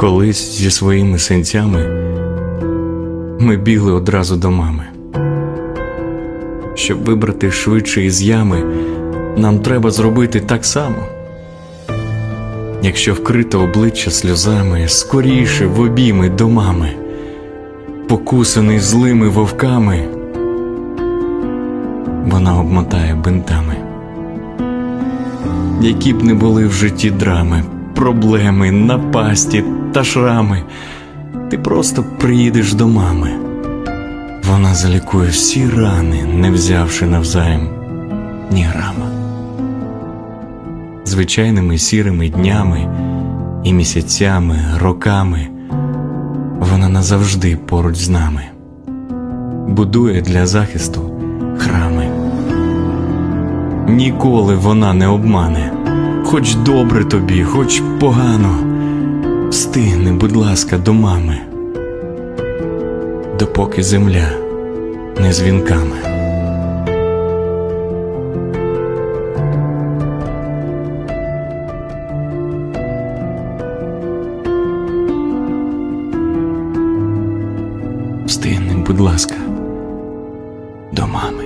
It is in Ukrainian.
Колись зі своїми синцями ми бігли одразу до мами. Щоб вибрати швидше із ями, нам треба зробити так само. Якщо вкрите обличчя сльозами, скоріше в обійми до мами, покусаний злими вовками, вона обмотає бинтами. Які б не були в житті драми, проблеми, напасті та шрами, ти просто приїдеш до мами. Вона залікує всі рани, не взявши навзаєм ні грама. Звичайними сірими днями і місяцями, роками вона назавжди поруч з нами, будує для захисту храми. Ніколи вона не обмане, хоч добре тобі, хоч погано. Встигни, будь ласка, до мами, допоки земля не з вінками. Будь ласка, до мами.